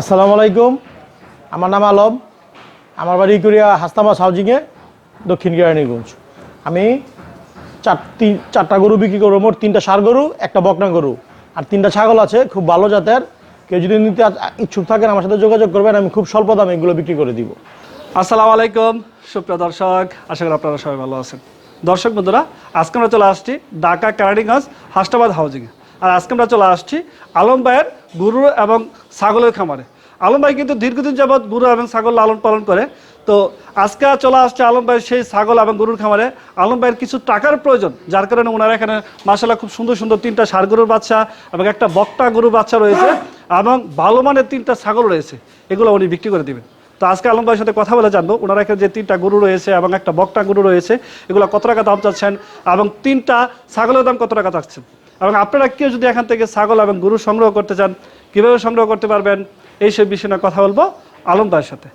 আসসালামু আলাইকুম। আমার নাম আলম। আমার বাড়ি কুড়িয়া হাস্তামাস হাউজিংয়ে, দক্ষিণ কেরানীগঞ্জ। আমি চার তিন, চারটা গরু বিক্রি করব, মোট তিনটা সার গরু, একটা বকনা গরু। আর তিনটা ছাগল আছে, খুব ভালো জাতের। কেউ যদি নিতে ইচ্ছুক থাকেন আমার সাথে যোগাযোগ করবেন, আমি খুব স্বল্প দামে এগুলো বিক্রি করে দিব। আসসালামু আলাইকুম, সুপ্রিয় দর্শক, আশা করি আপনারা সবাই ভালো আছেন। দর্শক বন্ধুরা, আজকে আমরা চলে আসছি ঢাকা ক্যারাডিগঞ্জ হাসনাবাদ হাউজিং আর আজকে আমরা চলে আসছি আলম ভাইয়ের গরু এবং ছাগলের খামারে। আলম ভাই কিন্তু দীর্ঘদিন যাবৎ গরু এবং ছাগল লালন পালন করে। তো আজকে চলে আসছে আলম ভাইয়ের সেই ছাগল এবং গরুর খামারে। আলম ভাইয়ের কিছু টাকার প্রয়োজন, যার কারণে ওনারা এখানে মাসাল্লাহ খুব সুন্দর সুন্দর তিনটা ষাড় গরুর বাচ্চা এবং একটা বকটা গরুর বাচ্চা রয়েছে এবং ভালো মানের তিনটা ছাগল রয়েছে, এগুলো উনি বিক্রি করে দিবেন। তো আজকে আলম ভাইয়ের সাথে কথা বলে জানব, ওনারা এখানে যে তিনটা গরু রয়েছে এবং একটা বকটা গরু রয়েছে, এগুলো কত টাকা দাম চাচ্ছেন এবং তিনটা ছাগলের দাম কত টাকা চাচ্ছেন? এবং আপনারা কেউ যদি এখান থেকে ছাগল এবং গরু সংগ্রহ করতে চান কীভাবে সংগ্রহ করতে পারবেন এই সব বিষয়ে নিয়ে কথা বলব আলম ভাইয়ের সাথে।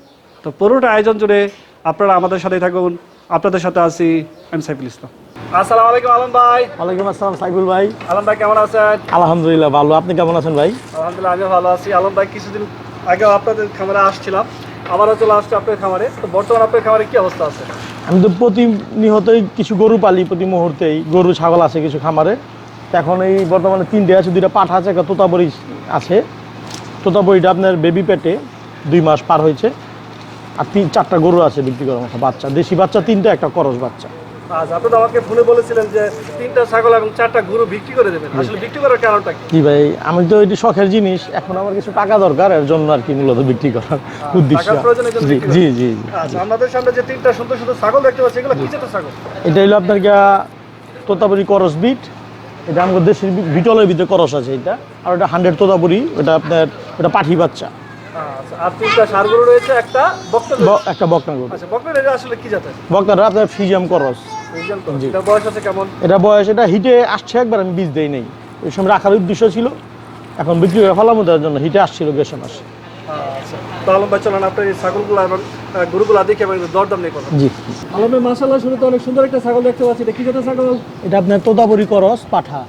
তো পুরোটা আয়োজন জুড়ে আপনারা আমাদের সাথেই থাকুন। আপনাদের সাথে আছি আমি সাইফুল ইসলাম। আসসালামু আলাইকুম আলম ভাই। ওয়ালাইকুম আসসালাম সাইফুল ভাই। আলম ভাই কেমন আছেন? আলহামদুলিল্লাহ ভালো। আপনি কেমন আছেন ভাই? আলহামদুলিল্লাহ আমিও ভালো আছি। আলম ভাই কিছুদিন আগেও আপনাদের খামারে আসছিলাম। আবারও চলে আসছে আপনার খামারে। তো বর্তমান আপনার খামারে কি অবস্থা আছে? আমি তো প্রতিনিহতই কিছু গরু পালি প্রতি মুহূর্তেই। গরু ছাগল আছে কিছু খামারে। এখন এই বর্তমানে তিনটে আছে দুইটা পাঠা আছে একটা তোতাবড়ি আছে। তোতাবড়িটা আপনার বেবি পেটে দুই মাস পার হয়েছে। আর তিন চারটা গরু আছে বিক্রি করার মতো বাচ্চা দেশি বাচ্চা তিনটা একটা করস বাচ্চা। আচ্ছা আপনি তো আমাকে ফোনে বলেছিলেন যে তিনটা ছাগল এবং চারটা গরু বিক্রি করে দেবেন। আসলে বিক্রি করার কারণটা কি? ভাই আমি তো এটি শখের জিনিস এখন আমার কিছু টাকা দরকার এর জন্য আর কি মূলত বিক্রি করার উদ্দেশ্য। প্রয়োজনে জন্য জি জি। আচ্ছা আমাদের সামনে যে তিনটা সুন্দর সুন্দর ছাগল দেখতে পাচ্ছি এগুলো কি জাতের ছাগল? এটা হলো আপনার তোতাপুরি করস বিট। এটা আমাদের দেশের বিটলের ভিতরে করস আছে এটা। আর এটা হান্ড্রেড তোতাপুরি ওটা আপনার ওটা পাঠি বাচ্চা। আচ্ছা একটা বক্তা বকনা গরু। আচ্ছা এটা বকনাটা আপনার ফিজিয়াম করস। এটা বয়স এটা হিটে আসছে একবার আমি বীজ দেই নেই। ওই সময় রাখার উদ্দেশ্য ছিল। এখন বিক্রি করে ফেলাম জন্য হিটে আসছিল আসে আচ্ছা তো আলম ভাই চলেন আপনার এই ছাগলগুলো এবং গরুগুলো দেখে এবং দরদাম নিয়ে কথা জি। আলমের মাসাল্লাহ শুরুতে অনেক সুন্দর একটা ছাগল দেখতে পাচ্ছি। এটা কি জাতের ছাগল? এটা আপনার তোতাপুরি করস পাঠা।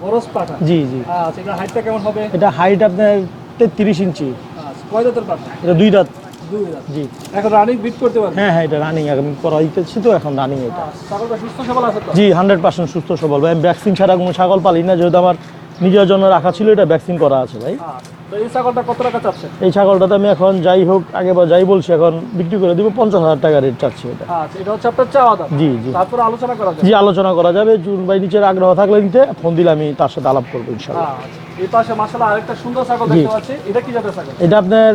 খরচ পাঠা? জি জি। আচ্ছা এটা হাইটটা কেমন হবে? এটা হাইট আপনার তেত্রিশ ইঞ্চি। আচ্ছা কয় জাতের পাঠা? এটা দুই দাঁত জি। এখন রানিং বিট করতে পারবে? হ্যাঁ হ্যাঁ এটা রানিং তো এখন রানিং এটা। আচ্ছা, ছাগলটা সুস্থ সবল আছে তো? জি হান্ড্রেড পার্সেন্ট সুস্থ সবল। ভাই ভ্যাকসিন ছাড়া কোনো ছাগল পালি না যেহেতু আমার নিজের জন্য রাখা ছিল এটা ভ্যাকসিন করা আছে ভাই। আচ্ছা, এই ছাগলটা কত টাকা চাচ্ছে? এই ছাগলটাতে আমি এখন যাই হোক আগে বা যাই বলছি এখন বিক্রি করে দিব পঞ্চাশ হাজার টাকা রেট চাচ্ছি এটা। আচ্ছা এটা হচ্ছে আপনার চাওয়া দাম। জি জি। তারপরে আলোচনা করা যাবে। জি আলোচনা করা যাবে জুন ভাই নিচের আগ্রহ থাকলে নিতে ফোন দিলে আমি তার সাথে আলাপ করব ইনশাল্লাহ আচ্ছা এই পাশে মাসাল্লাহ আরেকটা সুন্দর ছাগল দেখতে পাচ্ছি। এটা কি জাতের ছাগল? এটা আপনার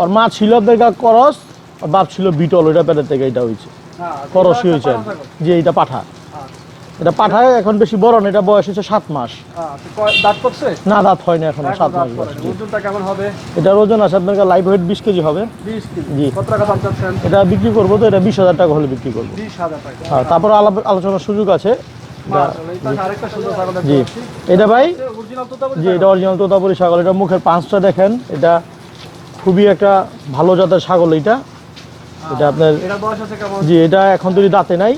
ওর মা ছিল আপনার করস আর বাপ ছিল বিটল ওইটা পেটের থেকে এটা হয়েছে। আচ্ছা, করসই হয়েছে। পাঠা এটা পাঠা আচ্ছা, এটা পাঠায় এখন বেশি বড় না এটা বয়স হচ্ছে সাত মাস। আচ্ছা, দাঁত পড়ছে? না দাঁত হয় না এখন সাত মাস ওজনটা কেমন হবে? এটার ওজন আছে আপনার লাইভ ওয়েট বিশ কেজি হবে। জি। কত টাকা দাম চাচ্ছেন? এটা বিক্রি করব তো এটা বিশ হাজার টাকা হলে বিক্রি করব। টাকা। আর তারপর আলোচনার সুযোগ আছে। জি। এটা ভাই? জি এটা অরিজিনাল তোতাপুরি ছাগল। এটা মুখের পাঁচটা দেখেন। এটা খুবই একটা ভালো জাতের ছাগল এটা এটা আপনার এটা বয়স আছে কেমন? জি এটা এখন তৈরি দাঁতে নাই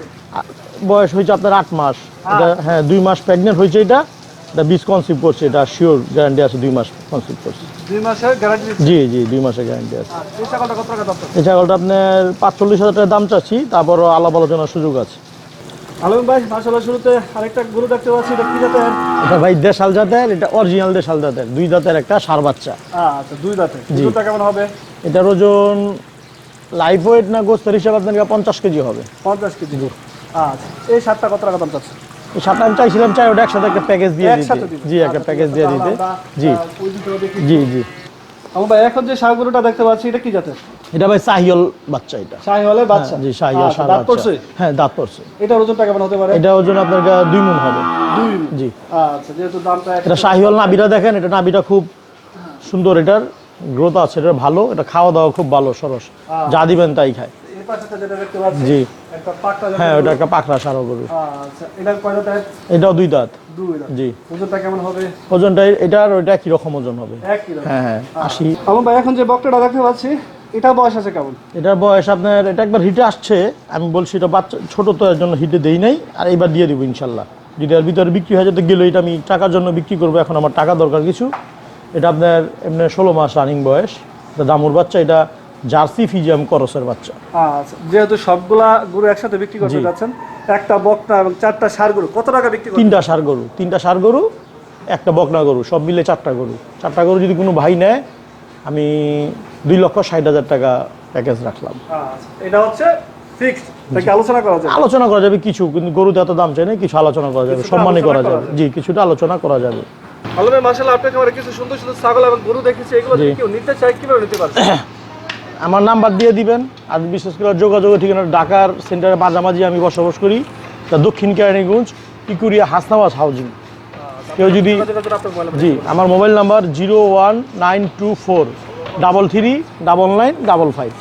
বয়স হয়েছে আপনার আট মাস। এটা হ্যাঁ দুই মাস প্রেগনেন্ট হয়েছে এটা। এটা বিষ কনসিভ করছে এটা শিওর গ্যারান্টি আছে দুই মাস কনসিভ করছে। দুই মাসের গ্যারান্টি জি জি দুই মাসের গ্যারান্টি আছে। এই ছাগলটা চাচ্ছেন? এই ছাগলটা আপনার পাঁচচল্লিশ হাজার টাকা দাম চাচ্ছি তারপরও আলাপ আলোচনার সুযোগ আছে। আলম ভাই মাসাল্লাহ শুরুতে আরেকটা গরু দেখতে পাচ্ছি এটা কি জাতের? এটা ভাই দেশাল জাতের এটা অরিজিনাল দেশাল জাতের দুই দাঁতের একটা সার বাচ্চা। আচ্ছা দুই কেমন হবে? এটার ওজন লাইফ ওয়েট না গোস্তের হিসাবে আপনার পঞ্চাশ কেজি হবে। পঞ্চাশ কেজি। আচ্ছা। এই সাতটা কত টাকা দাম চাচ্ছে এই সাতটা আমি চাইছিলাম চাই ওটা একসাথে একটা প্যাকেজ দিয়ে দিতে। জি একটা আচ্ছা, প্যাকেজ ঠিক দিয়ে দিতে। জি। জি জি। আমু ভাই এখন যে শাহ গরুটা দেখতে পাচ্ছি এটা কি জাতের? এটা ভাই সাহিওল বাচ্চা এটা। শাহি হলে বাচ্চা? হ্যাঁ, জি সাহিওল আচ্ছা, সার দাঁত পড়ছে? হ্যাঁ দাঁত পড়ছে। এটার ওজনটা কেমন হতে পারে? এটা ওজন আপনার দুই মন হবে। দুই জি। আচ্ছা যেহেতু দামটা এটা শাহিওল নাবিটা দেখেন এটা নাবিটা খুব সুন্দর এটার গ্রোথ আছে এটা ভালো এটা খাওয়া দাওয়া খুব ভালো সরস। যা দিবেন তাই খায়। জি। হ্যাঁ ওটা একটা পাকড়া সারও গরু। আচ্ছা এটাও দুই দাঁত। দুই দাঁত। জি। ওজনটা কেমন হবে? ওজনটা এটার ওইটা কি রকম ওজন হবে। হ্যাঁ হ্যাঁ আশি। আমু ভাই এখন যে বকটাটা দেখতে পাচ্ছি এটা বয়স আছে কেমন? এটার বয়স আপনার এটা একবার হিটে আসছে আমি বলছি এটা বাচ্চা ছোটো তো এর জন্য হিটে দেই নাই আর এবার দিয়ে দিব ইনশাল্লাহ। যদি এর ভিতরে বিক্রি হয়ে যেতে গেলে এটা আমি টাকার জন্য বিক্রি করব এখন আমার টাকা দরকার কিছু। এটা আপনার এমনি ষোলো মাস রানিং বয়স। এটা দামুর বাচ্চা এটা জার্সি ফিজিয়াম করসের বাচ্চা। আচ্ছা যেহেতু সবগুলা গরু একসাথে বিক্রি করতে যাচ্ছেন একটা বকনা এবং চারটা সার গরু কত টাকা বিক্রি তিনটা সার গরু তিনটা সার গরু একটা বকনা গরু সব মিলে চারটা গরু। চারটা গরু যদি কোনো ভাই নেয় আমি দুই লক্ষ ষাট হাজার টাকা প্যাকেজ রাখলাম। আচ্ছা এটা হচ্ছে আলোচনা করা যাবে? আলোচনা করা যাবে কিছু কিন্তু গরুতে এত দাম চাই না কিছু আলোচনা করা যাবে সম্মানই করা যাবে। জি কিছুটা আলোচনা করা যাবে। মাসাল্লাহ আপনার খামারে কিছু সুন্দর সুন্দর ছাগল এবং গরু দেখেছি এগুলো কেউ নিতে চায় কীভাবে নিতে পারবে? আমার নাম্বার দিয়ে দিবেন আর বিশেষ করে যোগাযোগের ঠিকানা ঢাকার সেন্টারে মাঝামাঝি আমি বসবাস করি। তা দক্ষিণ কেরানীগঞ্জ, পিকুরিয়া হাসনাবাস হাউজিং। কেউ যদি জি, আমার mobile number zero one nine two four, double three, double nine, double five.